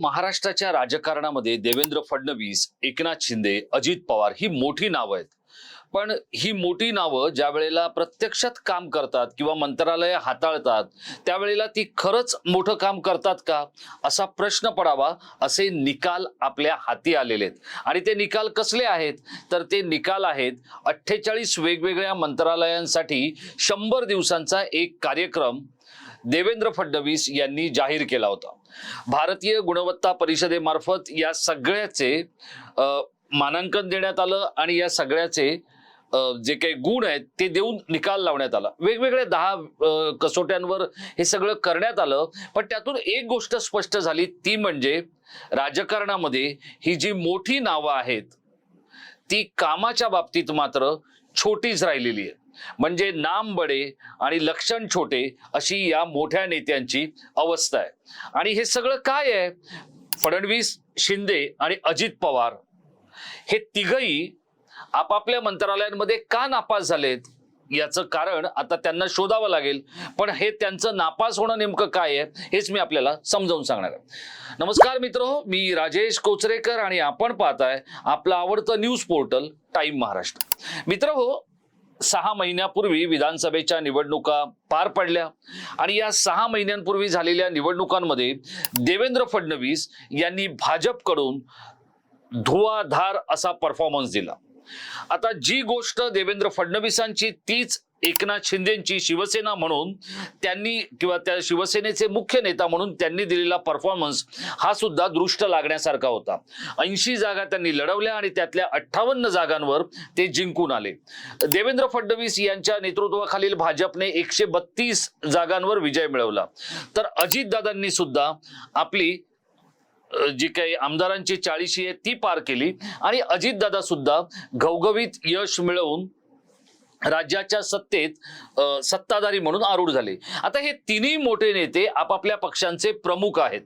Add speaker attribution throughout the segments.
Speaker 1: महाराष्ट्राच्या राजकारणामध्ये देवेंद्र फडणवीस एकनाथ शिंदे अजित पवार ही मोठी नावं आहेत. पण ही मोठी नावं ज्या वेळेला प्रत्यक्षात काम करतात किंवा मंत्रालय हाताळतात त्यावेळेला ती खरंच मोठं काम करतात का? असा प्रश्न पडावा असे निकाल आपल्या हाती आलेले आहेत. आणि ते निकाल कसले आहेत? तर ते निकाल आहेत अठ्ठेचाळीस वेगवेगळ्या मंत्रालयांसाठी शंभर दिवसांचा एक कार्यक्रम देवेंद्र फडणवीस यांनी जाहीर केला होता. भारतीय गुणवत्ता परिषदेमार्फत या सगळ्याचे मानांकन देण्यात आलं आणि या सगळ्याचे जे काही गुण आहेत ते देऊन निकाल लावण्यात आला. वेगवेगळ्या दहा कसोट्यांवर हे सगळं करण्यात आलं पण त्यातून एक गोष्ट स्पष्ट झाली ती म्हणजे राजकारणामध्ये ही जी मोठी नावं आहेत ती कामाच्या बाबतीत मात्र छोटीच राहिलेली आहे म्हणजे नाम बडे आणि लक्षण छोटे अशी या मोठ्या नेत्यांची अवस्था आहे. आणि हे सगळं काय आहे? फडणवीस शिंदे आणि अजित पवार. हे तिघही आपापल्या मंत्रालयांमध्ये का नापास झालेत? याचं कारण आता त्यांना शोधावं लागेल. पण हे त्यांचं नापास होणं नेमकं काय आहे हेच मी आपल्याला समजावून सांगणार आहे. नमस्कार मित्र मी राजेश कोचरेकर आणि आपण पाहताय आपलं आवडतं न्यूज पोर्टल टाइम महाराष्ट्र. मित्र हो सहा महिन्यापूर्वी विधानसभेच्या निवडणुका पार पडल्या आणि या सहा महिन्यांपूर्वी झालेल्या निवडणुकांमध्ये देवेंद्र फडणवीस यांनी भाजपकडून धुवाधार असा परफॉर्मन्स दिला. आता जी गोष्ट देवेंद्र फडणवीसांची तीच एकनाथ शिंदेची शिवसेना म्हणून त्यांनी किंवा त्या शिवसेनेचे मुख्य नेता म्हणून त्यांनी दिलेला परफॉर्मन्स हा सुद्धा दृष्ट लागण्यासारखा होता. ऐंशी जागा त्यांनी लढवल्या आणि त्यातल्या अठ्ठावन्न जागांवर ते जिंकून आले. देवेंद्र फडणवीस यांच्या नेतृत्वाखालील भाजपने एकशे बत्तीस जागांवर विजय मिळवला. तर अजितदादांनी सुद्धा आपली जी काही आमदारांची चाळीशी आहे ती पार केली आणि अजितदादा सुद्धा घवघवीत यश मिळवून राज्याच्या सत्तेत सत्ताधारी म्हणून आरूढ झाले. आता हे तिन्ही मोठे नेते आपापल्या पक्षांचे प्रमुख आहेत.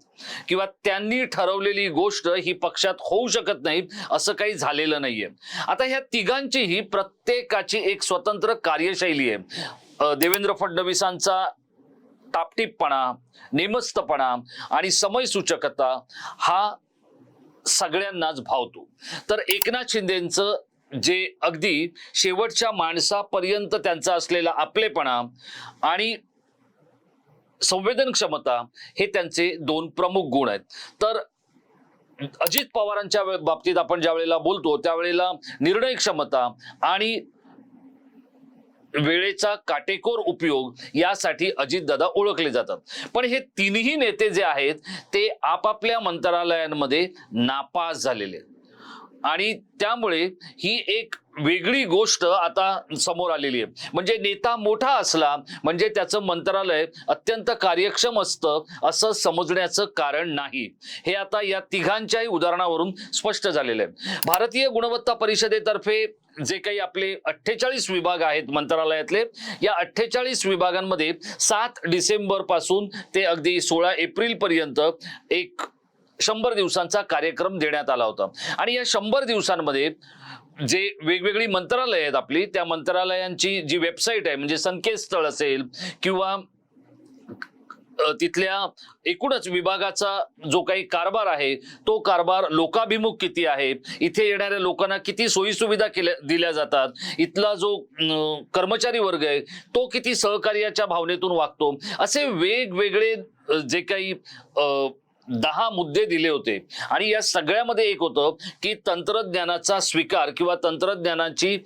Speaker 1: किंवा त्यांनी ठरवलेली गोष्ट ही पक्षात होऊ शकत नाही असं काही झालेलं नाहीये. आता ह्या तिघांचीही प्रत्येकाची एक स्वतंत्र कार्यशैली आहे. देवेंद्र फडणवीसांचा टापटीपणा नेमस्तपणा आणि समयसूचकता हा सगळ्यांनाच भावतो. तर एकनाथ शिंदेचं जे अगदी शेवटच्या माणसापर्यंत त्यांचा असलेला आपलेपणा आणि संवेदन क्षमता हे त्यांचे दोन प्रमुख गुण आहेत. तर अजित पवारांच्या बाबतीत आपण ज्या वेळेला बोलतो त्यावेळेला निर्णय क्षमता आणि वेळेचा काटेकोर उपयोग यासाठी अजितदादा ओळखले जातात. पण हे तिन्ही नेते जे आहेत ते आपापल्या मंत्रालयांमध्ये नापास झालेले आहेत. आणि त्यामुळे ही एक वेगळी गोष्ट आता समोर आलेली आहे. म्हणजे नेता मोठा असला म्हणजे त्याचं मंत्रालय अत्यंत कार्यक्षम असतं असं समजण्याचं कारण नाही. हे आता या तिघांच्याही उदाहरणावरून स्पष्ट झालेलं आहे. भारतीय गुणवत्ता परिषदेतर्फे जे काही आपले अठ्ठेचाळीस विभाग आहेत मंत्रालयातले या अठ्ठेचाळीस विभागांमध्ये सात डिसेंबरपासून ते अगदी सोळा एप्रिल पर्यंत एक शंभर दिवसांचा कार्यक्रम देण्यात आला होता. आणि या शंभर दिवसांमध्ये जे वेगवेगळी मंत्रालय आहेत आपली त्या मंत्रालयांची जी वेबसाईट आहे म्हणजे संकेतस्थळ असेल किंवा तिथल्या एकूणच विभागाचा जो काही कारभार आहे तो कारभार लोकाभिमुख किती आहे इथे येणाऱ्या लोकांना किती सोयीसुविधा केल्या दिल्या जातात इथला जो कर्मचारी वर्ग आहे तो किती सहकार्याच्या भावनेतून वागतो असे वेगवेगळे जे काही दहा मुद्दे दिले होते. आणि या सगळ्यामध्ये एक होतं की तंत्रज्ञानाचा स्वीकार किंवा तंत्रज्ञानाची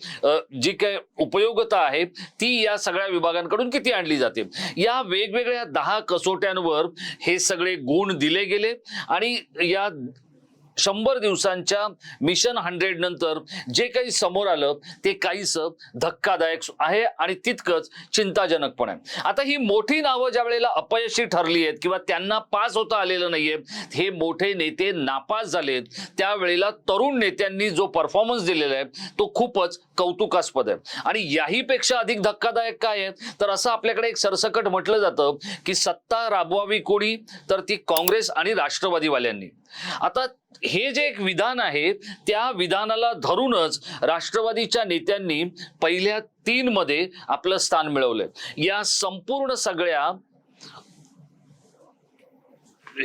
Speaker 1: जी काय उपयोगता आहे ती या सगळ्या विभागांकडून किती आणली जाते? या वेगवेगळ्या दहा कसोट्यांवर हे सगळे गुण दिले गेले आणि या शंभर दिवसांच्या मिशन हंड्रेड नंतर जे काही समोर आलं ते काहीच धक्कादायक आहे आणि तितकंच चिंताजनक पण आहे आता ही मोठी नावं ज्या वेळेला अपयशी ठरली आहेत किंवा त्यांना पास होता आलेलं नाहीये हे मोठे नेते नापास झालेत त्यावेळेला तरुण नेत्यांनी जो परफॉर्मन्स दिलेला आहे तो खूपच कौतुकास्पद आहे. आणि याहीपेक्षा अधिक धक्कादायक काय आहे? तर असं आपल्याकडे एक सरसकट म्हटलं जातं की सत्ता राबवावी कोणी? तर ती काँग्रेस आणि राष्ट्रवादीवाल्यांनी. आता हे जे एक विधान आहे त्या विधानाला धरूनच राष्ट्रवादीच्या नेत्यांनी पहिल्या तीन मध्ये आपलं स्थान मिळवलंय. या संपूर्ण सगळ्या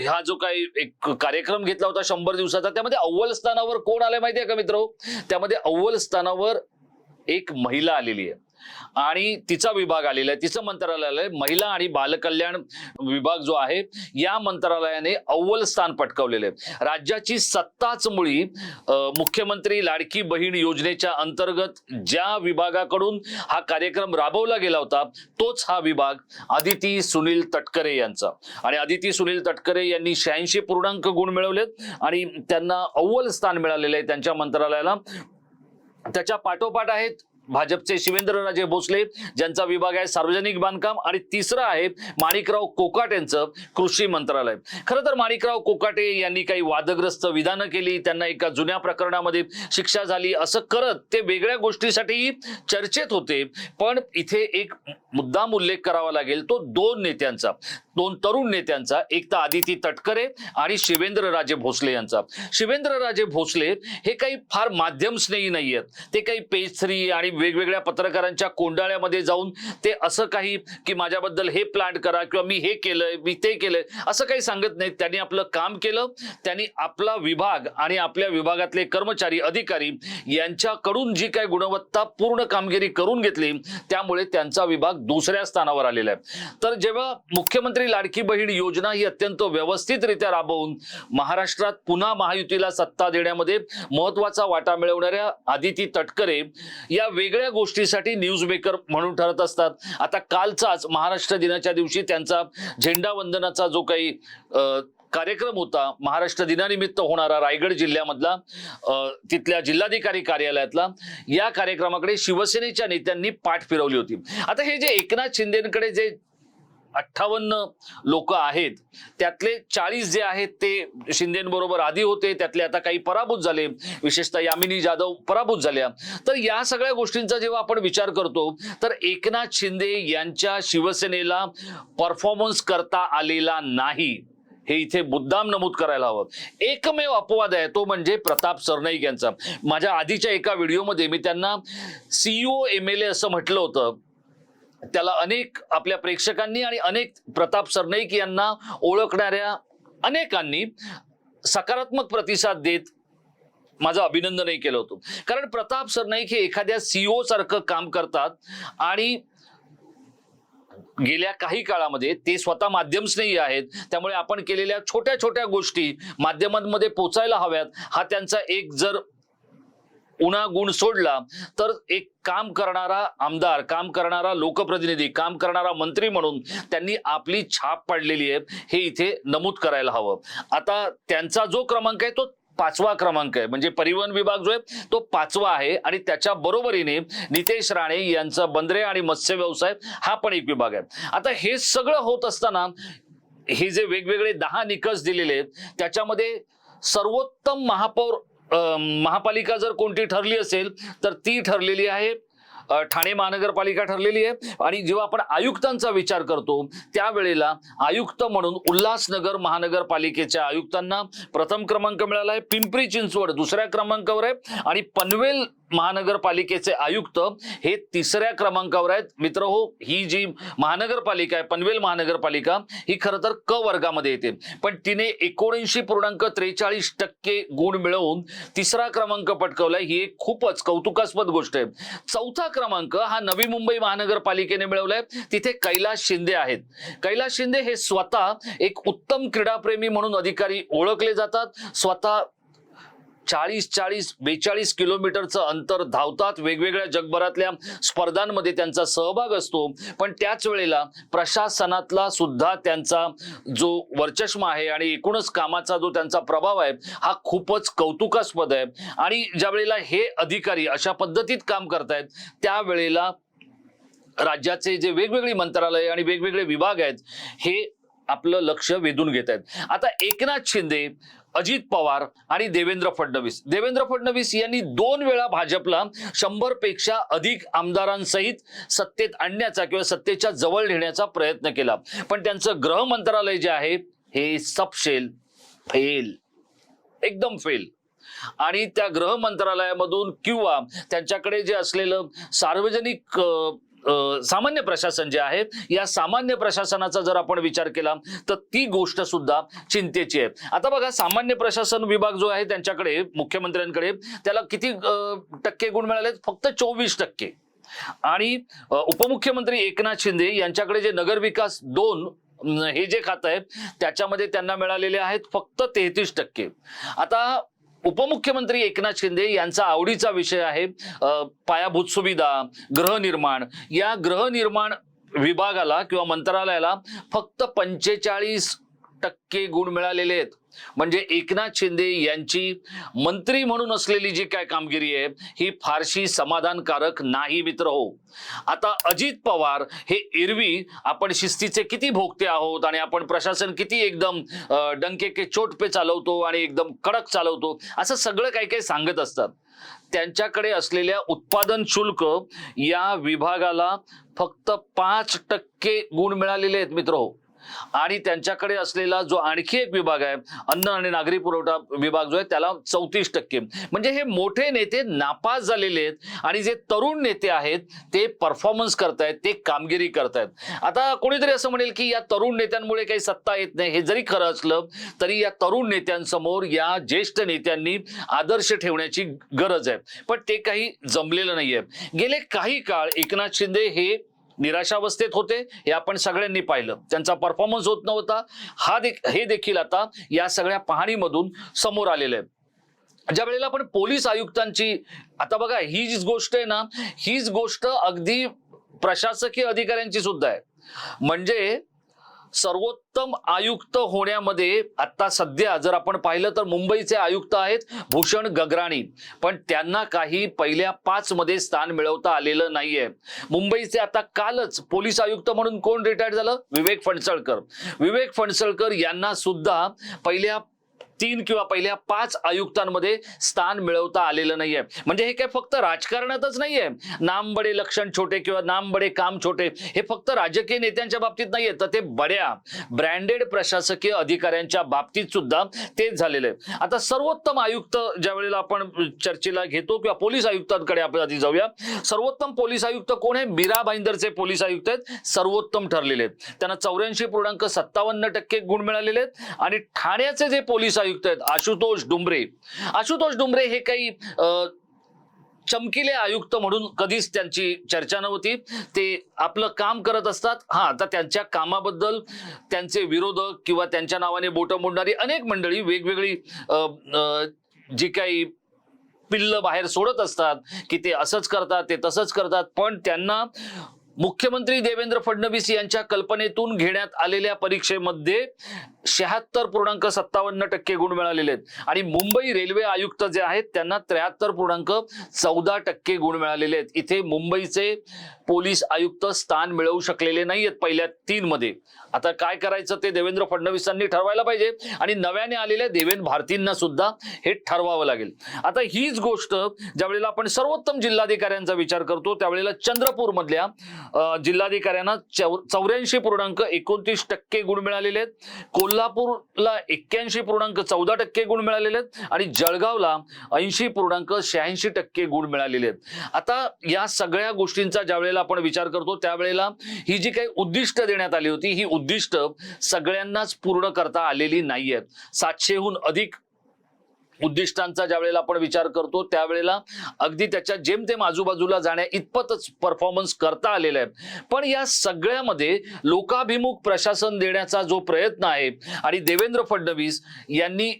Speaker 1: हा जो काही एक कार्यक्रम घेतला होता शंभर दिवसाचा त्यामध्ये अव्वल स्थानावर कोण आलंय माहितीये का मित्र? त्यामध्ये अव्वल स्थानावर एक महिला आलेली आहे. आणि तिचा विभाग आलेला आहे. तिचं मंत्रालय आलंय महिला आणि बालकल्याण विभाग जो आहे या मंत्रालयाने अव्वल स्थान पटकावलेलं आहे. राज्याची सत्ताच मुळी मुख्यमंत्री लाडकी बहीण योजनेच्या अंतर्गत ज्या विभागाकडून हा कार्यक्रम राबवला गेला होता तोच हा विभाग आदिती सुनील तटकरे यांचा. आणि आदिती सुनील तटकरे यांनी शहाऐंशी पूर्णांक गुण मिळवलेत आणि त्यांना अव्वल स्थान मिळालेलं आहे. त्यांच्या मंत्रालयाला त्याच्या पाठोपाठ आहेत. भाजपचे शिवेंद्रराजे भोसले ज्यांचा विभाग आहे सार्वजनिक बांधकाम आणि तिसरं आहे माणिकराव कोकाट यांचं कृषी मंत्रालय. खरं तर माणिकराव कोकाटे यांनी काही वादग्रस्त विधानं केली त्यांना एका जुन्या प्रकरणामध्ये शिक्षा झाली. असं करत ते वेगळ्या गोष्टीसाठी चर्चेत होते पण इथे एक मुद्दाम उल्लेख करावा लागेल तो दोन नेत्यांचा. दोन तरुण नेत्यांचा एक तर आदिती तटकरे आणि शिवेंद्रराजे भोसले यांचा. शिवेंद्रराजे भोसले हे काही फार माध्यम स्नेही नाही आहेत. ते काही पेज थ्री आणि वेगवेगळ्या पत्रकारांच्या कोंडाळ्यामध्ये जाऊन ते असं काही की माझ्याबद्दल हे प्लांट करा किंवा मी हे केलंय मी ते केलंय असं काही सांगत नाहीत. त्यांनी आपलं काम केलं. त्यांनी आपला विभाग आणि आपल्या विभागातले कर्मचारी अधिकारी यांच्याकडून जी काही गुणवत्ता पूर्ण कामगिरी करून घेतली त्यामुळे त्यांचा विभाग दुसऱ्या स्थानावर आलेला आहे. तर जेव्हा मुख्यमंत्री लाडकी बहीण योजना ही अत्यंत व्यवस्थितरित्या राबवून महाराष्ट्रात पुन्हा महायुतीला सत्ता देण्यामध्ये महत्त्वाचा वाटा मिळवणाऱ्या आदिती तटकरे या वेगळ्या गोष्टीसाठी न्यूज मेकर म्हणून ठरत असतात. आता कालचाच महाराष्ट्र दिनाच्या दिवशी त्यांचा झेंडा वंदनाचा जो काही कार्यक्रम होता महाराष्ट्र दिनानिमित्त होणारा रायगड जिल्ह्यामधला तिथल्या जिल्हाधिकारी कार्यालयातला या कार्यक्रमाकडे शिवसेनेच्या नेत्यांनी पाठ फिरवली होती. आता हे जे एकनाथ शिंदेकडे जे अठ्ठावन्न लोक आहेत. त्यातले चाळीस जे आहेत ते शिंदेबरोबर आधी होते. त्यातले आता काही पराभूत झाले. विशेषतः यामिनी जाधव पराभूत झाल्या. तर या सगळ्या गोष्टींचा जेव्हा आपण विचार करतो तर एकनाथ शिंदे यांच्या शिवसेनेला परफॉर्मन्स करता आलेला नाही. हे इथे मुद्दाम नमूद करायला हवं. एकमेव अपवाद आहे तो म्हणजे प्रताप सरनाईक यांचा. माझ्या आधीच्या एका व्हिडिओमध्ये मी त्यांना सीईओ एम एल ए असं म्हटलं होतं. त्याला अनेक आपल्या प्रेक्षकांनी आणि अनेक प्रताप सरनाईक यांना ओळखणाऱ्या अनेकांनी सकारात्मक प्रतिसाद देत माझं अभिनंदनही केलं होतं. कारण प्रताप सरनाईक हे एखाद्या सीईओ सारखं काम करतात आणि गेल्या काही काळामध्ये ते स्वतः माध्यमस्नेही आहेत. त्यामुळे आपण केलेल्या छोट्या छोट्या गोष्टी माध्यमांमध्ये पोचायला हव्यात. हा त्यांचा एक जर उन्हा गुण सोडला तर एक काम करणारा आमदार काम करणारा लोकप्रतिनिधी काम करणारा मंत्री म्हणून त्यांनी आपली छाप पाडलेली आहे हे इथे नमूद करायला हवं. आता त्यांचा जो क्रमांक आहे तो पाचवा क्रमांक आहे. म्हणजे परिवहन विभाग जो आहे तो पाचवा आहे आणि त्याच्या बरोबरीने नितेश राणे यांचा बंदरे आणि मत्स्य व्यवसाय हा पण एक विभाग आहे. आता हे सगळं होत असताना हे जे वेगवेगळे दहा निकष दिलेले आहेत त्याच्यामध्ये सर्वोत्तम महापौर महापालिका जर कोणती ठरली असेल तर ती ठरलेली आहे. ठाणे महानगरपालिका ठरलेली आहे. आणि जेव्हा आपण आयुक्तांचा विचार करतो त्यावेळेला आयुक्त म्हणून उल्हासनगर महानगरपालिकेच्या आयुक्तांना प्रथम क्रमांक मिळाला आहे. पिंपरी चिंचवड दुसऱ्या क्रमांकावर आहे. आणि पनवेल महानगरपालिकेचे आयुक्त हे तिसऱ्या क्रमांकावर आहेत. मित्र हो ही जी महानगरपालिका आहे पनवेल महानगरपालिका ही खरं तर क वर्गामध्ये येते. पण तिने एकोणऐंशी पूर्णांक त्रेचाळीस टक्के गुण मिळवून तिसरा क्रमांक पटकवलाय ही एक खूपच कौतुकास्पद गोष्ट आहे. चौथा क्रमांक हा नवी मुंबई महानगरपालिकेने मिळवलाय. तिथे कैलास शिंदे आहेत. कैलास शिंदे हे स्वतः एक उत्तम क्रीडाप्रेमी म्हणून अधिकारी ओळखले जातात. स्वतः चाळीस चाळीस बेचाळीस किलोमीटरचं अंतर धावतात. वेगवेगळ्या जगभरातल्या स्पर्धांमध्ये त्यांचा सहभाग असतो. पण त्याच वेळेला प्रशासनातला सुद्धा त्यांचा जो वर्चस्मा आहे आणि एकूणच कामाचा जो त्यांचा प्रभाव आहे हा खूपच कौतुकास्पद आहे. आणि ज्या वेळेला हे अधिकारी अशा पद्धतीत काम करतायत त्यावेळेला राज्याचे जे वेगवेगळी मंत्रालय आणि वेगवेगळे विभाग आहेत हे आपलं लक्ष वेधून घेत आहेत आता एकनाथ शिंदे अजित पवार आणि देवेंद्र फडणवीस. देवेंद्र फडणवीस यांनी दोन वेळा भाजपला शंभरपेक्षा अधिक आमदारांसहित सत्तेत आणण्याचा किंवा सत्तेच्या जवळ नेण्याचा प्रयत्न केला. पण त्यांचं गृह मंत्रालय जे आहे हे सपशेल फेल एकदम फेल आणि त्या गृह मंत्रालयामधून किंवा त्यांच्याकडे जे असलेलं सार्वजनिक सामान्य प्रशासन जे आहे या सामान्य प्रशासनाचा जर आपण विचार केला तर ती गोष्ट सुद्धा चिंतेची आहे. आता बघा सामान्य प्रशासन विभाग जो आहे त्यांच्याकडे मुख्यमंत्र्यांकडे त्याला किती टक्के गुण मिळाले फक्त चोवीस टक्के. आणि उपमुख्यमंत्री एकनाथ शिंदे यांच्याकडे जे नगरविकास दोन हे जे खातं आहे त्याच्यामध्ये त्यांना मिळालेले आहेत फक्त तेहतीस टक्के. आता उपमुख्यमंत्री एकनाथ शिंदे यांचा आवडीचा विषय आहे पायाभूत सुविधा गृहनिर्माण. या गृहनिर्माण विभागाला किंवा मंत्रालयाला फक्त पंचेचाळीस टक्के गुण मिळालेले आहेत. म्हणजे एकनाथ शिंदे यांची मंत्री म्हणून असलेली जी काय कामगिरी आहे ही फारशी समाधानकारक नाही मित्र हो. आता अजित पवार हे एरवी आपण शिस्तीचे किती भोगते आहोत आणि आपण प्रशासन किती एकदम डंके के चोट पे चालवतो आणि एकदम कडक चालवतो असं सगळं काही काही सांगत असतात. त्यांच्याकडे असलेल्या उत्पादन शुल्क या विभागाला फक्त पाच टक्के गुण मिळालेले आहेत मित्र हो. आणि त्यांच्याकडे असलेला जो आणखी एक विभाग आहे अन्न आणि नागरी पुरवठा विभाग जो आहे त्याला चौतीस टक्के. म्हणजे हे मोठे नेते नापास झालेले आहेत आणि जे तरुण नेते आहेत ते परफॉर्मन्स करतायत ते कामगिरी करतायत. आता कोणीतरी असं म्हणेल की या तरुण नेत्यांमुळे काही सत्ता येत नाही. हे जरी खरं असलं तरी या तरुण नेत्यांसमोर या ज्येष्ठ नेत्यांनी आदर्श ठेवण्याची गरज आहे. पण ते काही जमलेलं नाहीये. गेले काही काळ एकनाथ शिंदे हे निराशावस्थेत होते हे आपण सगळ्यांनी पाहिलं. त्यांचा परफॉर्मन्स होत नव्हता. हा देख हे देखील आता या सगळ्या पाहणीमधून समोर आलेलं आहे. ज्या वेळेला आपण पोलीस आयुक्तांची आता बघा ही जी गोष्ट आहे ना हीच गोष्ट अगदी प्रशासकीय अधिकाऱ्यांची सुद्धा आहे. म्हणजे सर्वोत्तम आयुक्त होण्यामध्ये आता सध्या जर आपण पाहिलं तर मुंबईचे आयुक्त आहेत भूषण गगराणी. पण त्यांना काही पहिल्या पाच मध्ये स्थान मिळवता आलेलं नाहीये. मुंबईचे आता कालच पोलीस आयुक्त म्हणून कोण रिटायर्ड झालं? विवेक फणसळकर. विवेक फणसळकर यांना सुद्धा पहिल्या तीन किंवा पहिल्या पाच आयुक्तांमध्ये स्थान मिळवता आलेलं नाहीये. म्हणजे हे काय फक्त राजकारणातच नाहीये? नाम बडे लक्षण छोटे किंवा नाम बडे काम छोटे हे फक्त राजकीय नेत्यांच्या बाबतीत नाहीये. तर ते बड्या ब्रँडेड प्रशासकीय अधिकाऱ्यांच्या बाबतीत सुद्धा तेच झालेलं आहे. आता सर्वोत्तम आयुक्त ज्या वेळेला आपण चर्चेला घेतो किंवा पोलीस आयुक्तांकडे आपण आधी जाऊया. सर्वोत्तम पोलीस आयुक्त कोण आहे? मीरा भाईंदरचे पोलीस आयुक्त आहेत. सर्वोत्तम ठरलेले आहेत. त्यांना चौऱ्याऐंशी पूर्णांक सत्तावन्न टक्के गुण मिळालेले आहेत. आणि ठाण्याचे जे पोलीस आयुक्त आहेत आशुतोष डुंबरे आशुतोष डुंबरे हे काही चमकिले आयुक्त म्हणून कधीच त्यांची चर्चा नव्हती. ते आपलं काम करत असतात. हा आता त्यांच्या कामाबद्दल त्यांचे विरोधक किंवा त्यांच्या नावाने बोटं मोडणारी अनेक मंडळी वेगवेगळी जी काही पिल्ल बाहेर सोडत असतात की ते असंच करतात ते तसंच करतात. पण त्यांना मुख्यमंत्री देवेंद्र फडणवीस यांच्या कल्पनेतून घेण्यात आलेल्या परीक्षेमध्ये शहात्तर पूर्णांक सत्तावन्न टक्के गुण मिळालेले आहेत. आणि मुंबई रेल्वे आयुक्त जे आहेत त्यांना त्र्याहत्तर पूर्णांक चौदा टक्के गुण मिळालेले आहेत. इथे मुंबईचे पोलीस आयुक्त स्थान मिळवू शकलेले नाही आहेत पहिल्या तीन मध्ये आता काय करायचं ते देवेंद्र फडणवीसांनी ठरवायला पाहिजे. आणि नव्याने आलेल्या देवेंद्र भारतींना सुद्धा हे ठरवावं लागेल. आता हीच गोष्ट ज्यावेळेला आपण सर्वोत्तम जिल्हाधिकाऱ्यांचा विचार करतो त्यावेळेला चंद्रपूर मधल्या जिल्हाधिकाऱ्यांना चौऱ्याऐंशी पूर्णांक एकोणतीस टक्के गुण मिळालेले आहेत. कोल्हापूरला एक्क्याऐंशी पूर्णांक चौदा टक्के गुण मिळालेले आहेत. आणि जळगावला ऐंशी पूर्णांक शहाऐंशी टक्के गुण मिळालेले आहेत. आता या सगळ्या गोष्टींचा ज्यावेळेला आपण विचार करतो त्यावेळेला ही जी काही उद्दिष्ट देण्यात आली होती ही उद्दिष्ट सगळ्यांनाच पूर्ण करता आलेली नाही आहेत सातशेहून अधिक उद्दिष्टांचा ज्या वेळेला आपण विचार करतो त्यावेळेला अगदी त्याच्या जेमतेम आजूबाजूला जाण्या इतपतच परफॉर्मन्स करता आलेला आहे पण या सगळ्यामध्ये लोकाभिमुख प्रशासन देण्याचा जो प्रयत्न आहे आणि देवेंद्र फडणवीस यांनी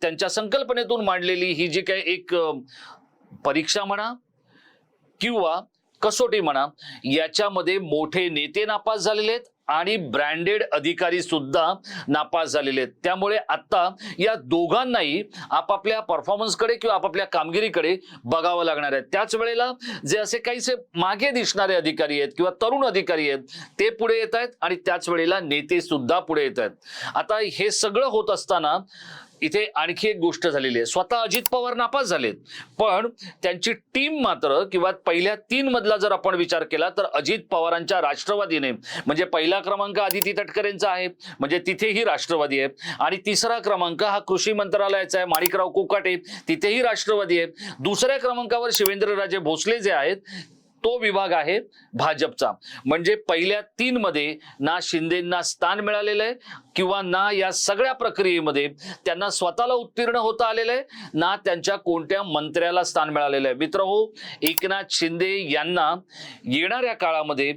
Speaker 1: त्यांच्या संकल्पनेतून मांडलेली ही जी काही एक परीक्षा म्हणा किंवा कसोटी म्हणा याच्यामध्ये मोठे नेते नापास झालेले आहेत. आणि ब्रँडेड अधिकारी सुद्धा नापास झालेले आहेत. त्यामुळे आता या दोघांनाही आपापल्या परफॉर्मन्सकडे किंवा आपापल्या कामगिरीकडे बघावं लागणार आहे. त्याच वेळेला जे असे काहीसे मागे दिसणारे अधिकारी आहेत किंवा तरुण अधिकारी आहेत ते पुढे येत आहेत आणि त्याच वेळेला नेते सुद्धा पुढे येत आहेत आता हे सगळं होत असताना इथे आणखी एक गोष्ट झालेली आहे. स्वतः अजित पवार नापास झालेत. पण त्यांची टीम मात्र किंवा पहिल्या तीन मधला जर आपण विचार केला तर अजित पवारांच्या राष्ट्रवादीने म्हणजे पहिला क्रमांक आदिती तटकरेंचा आहे म्हणजे तिथेही राष्ट्रवादी आहे. आणि तिसरा क्रमांक हा कृषी मंत्रालयाचा आहे माणिकराव कोकाटे तिथेही राष्ट्रवादी आहे. दुसऱ्या क्रमांकावर शिवेंद्रराजे भोसले जे आहेत तो विभाग आहे भाजपचा. म्हणजे पहिल्या तीन मध्ये ना शिंदेंना स्थान मिळालेलं आहे किंवा ना या सगळ्या प्रक्रियेमध्ये त्यांना स्वतःला उत्तीर्ण होता आलेलं आहे ना त्यांच्या कोणत्या मंत्र्याला स्थान मिळालेलं आहे. मित्र हो एकनाथ शिंदे यांना येणाऱ्या काळामध्ये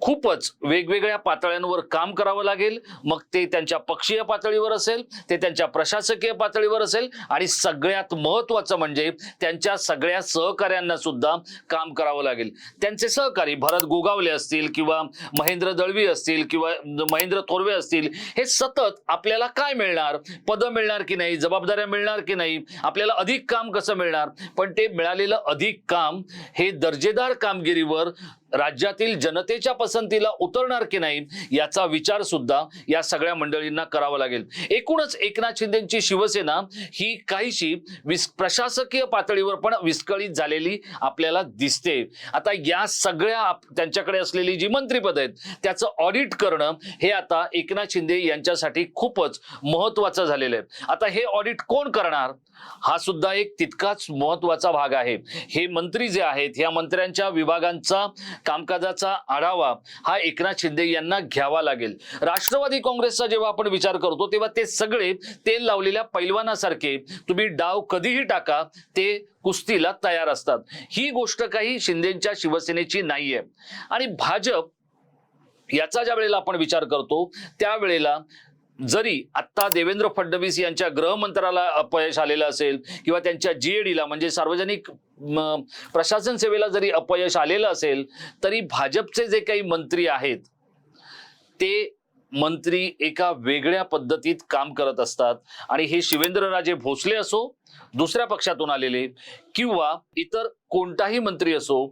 Speaker 1: खूपच वेगवेगळ्या पातळ्यांवर काम करावं लागेल. मग ते त्यांच्या पक्षीय पातळीवर असेल ते त्यांच्या प्रशासकीय पातळीवर असेल आणि सगळ्यात महत्वाचं म्हणजे त्यांच्या सगळ्या सहकाऱ्यांना सुद्धा काम करावं लागेल. त्यांचे सहकारी भरत गोगावले असतील किंवा महेंद्र दळवी असतील किंवा महेंद्र थोरवे असतील हे सतत आपल्याला काय मिळणार? पदं मिळणार की नाही? जबाबदाऱ्या मिळणार की नाही? आपल्याला अधिक काम कसं मिळणार? पण ते मिळालेलं अधिक काम हे दर्जेदार कामगिरीवर राज्यातील जनतेच्या पसंतीला उतरणार की नाही याचा विचार सुद्धा या सगळ्या मंडळींना करावा लागेल. एकूणच एकनाथ शिंदेची शिवसेना ही काहीशी विस प्रशासकीय पातळीवर पण विस्कळीत झालेली आपल्याला दिसते. आता या सगळ्या त्यांच्याकडे असलेली जी मंत्रीपद आहेत त्याचं ऑडिट करणं हे आता एकनाथ शिंदे यांच्यासाठी खूपच महत्वाचं झालेलं आहे. आता हे ऑडिट कोण करणार? हा सुद्धा एक तितकाच महत्त्वाचा भाग आहे. हे मंत्री जे आहेत ह्या मंत्र्यांच्या विभागांचा कामकाजाचा आढावा हा एकनाथ शिंदे यांना घ्यावा लागेल. राष्ट्रवादी काँग्रेसचा जेव्हा आपण विचार करतो तेव्हा ते सगळे तेल लावलेल्या पैलवानासारखे तुम्ही डाव कधीही टाका ते कुस्तीला तयार असतात. ही गोष्ट काही शिंदेच्या शिवसेनेची नाहीये. आणि भाजप याचा ज्या वेळेला आपण विचार करतो त्यावेळेला जरी आत्ता देवेंद्र फडणवीस यांच्या गृहमंत्र्याला अपयश आलेलं असेल किंवा त्यांच्या जीएडीला म्हणजे सार्वजनिक प्रशासन सेवेला जरी अपयश आलेलं असेल तरी भाजपचे जे काही मंत्री आहेत ते मंत्री एका वेगळ्या पद्धतीत काम करत असतात. आणि हे शिवेंद्रराजे भोसले असो दुसऱ्या पक्षातून आलेले किंवा इतर कोणताही मंत्री असो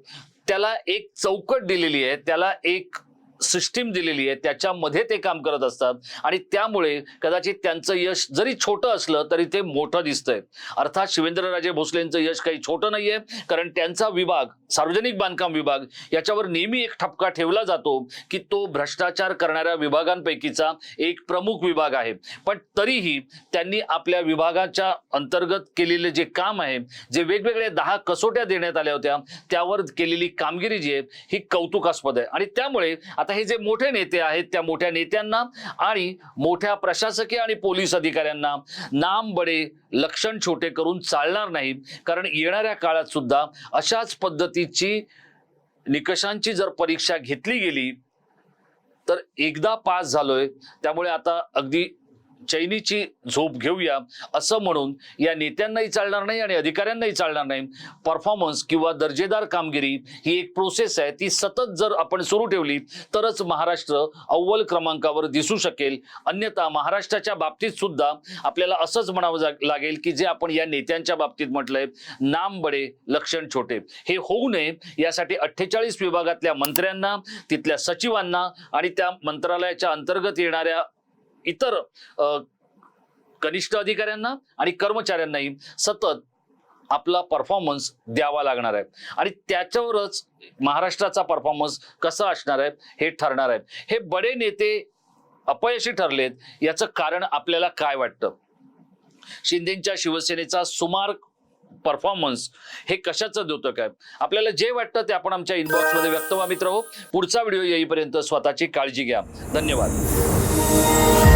Speaker 1: त्याला एक चौकट दिलेली आहे त्याला एक सिस्टीम दिलेली आहे त्याच्यामध्ये ते काम करत असतात. आणि त्यामुळे कदाचित त्यांचं यश जरी छोटं असलं तरी ते मोठं दिसतंय. अर्थात शिवेंद्रराजे भोसलेंचं यश काही छोटं नाहीये कारण त्यांचा विभाग सार्वजनिक बांधकाम विभाग याच्यावर नेहमी एक ठपका ठेवला जातो की तो भ्रष्टाचार करणाऱ्या विभागांपैकीचा एक प्रमुख विभाग आहे. पण तरीही त्यांनी आपल्या विभागाच्या अंतर्गत केलेले जे काम आहे जे वेगवेगळ्या दहा कसोट्या देण्यात आल्या होत्या त्यावर केलेली कामगिरी जी आहे ही कौतुकास्पद आहे. आणि त्यामुळे आता हे जे मोठे नेते आहेत त्या मोठ्या नेत्यांना आणि मोठ्या प्रशासकीय आणि पोलीस अधिकाऱ्यांना नाम बडे लक्षण छोटे करून चालणार नाही कारण येणाऱ्या काळात सुद्धा अशाच पद्धतीची निकषांची जर परीक्षा घेतली गेली तर एकदा पास झालोय. त्यामुळे आता अगदी चैनीची झोप घेऊया. असं म्हणून या नेत्यांनाही चालणार नाही आणि अधिकाऱ्यांनाही चालणार नाही. परफॉर्मन्स किंवा दर्जेदार कामगिरी ही एक प्रोसेस आहे. ती सतत जर आपण सुरू ठेवली तरच महाराष्ट्र अव्वल क्रमांकावर दिसू शकेल. अन्यथा महाराष्ट्राच्या बाबतीत सुद्धा आपल्याला असंच म्हणावं जा- लागेल की जे आपण या नेत्यांच्या बाबतीत म्हटलंय नाम बडे लक्षण छोटे. हे होऊ नये. यासाठी अठ्ठेचाळीस विभागातल्या मंत्र्यांना तिथल्या सचिवांना आणि त्या मंत्रालयाच्या अंतर्गत येणाऱ्या इतर कनिष्ठ अधिकाऱ्यांना आणि कर्मचाऱ्यांनाही सतत आपला परफॉर्मन्स द्यावा लागणार आहे. आणि त्याच्यावरच महाराष्ट्राचा परफॉर्मन्स कसा असणार आहे हे ठरणार आहे. हे बडे नेते अपयशी ठरलेत याचं कारण आपल्याला काय वाटतं? शिंदेच्या शिवसेनेचा सुमार परफॉर्मन्स हे कशाचं देतो काय आपल्याला जे वाटतं ते आपण आमच्या इनबॉक्समध्ये व्यक्त व्हा मित्र हो. पुढचा व्हिडिओ येईपर्यंत स्वतःची काळजी घ्या. धन्यवाद.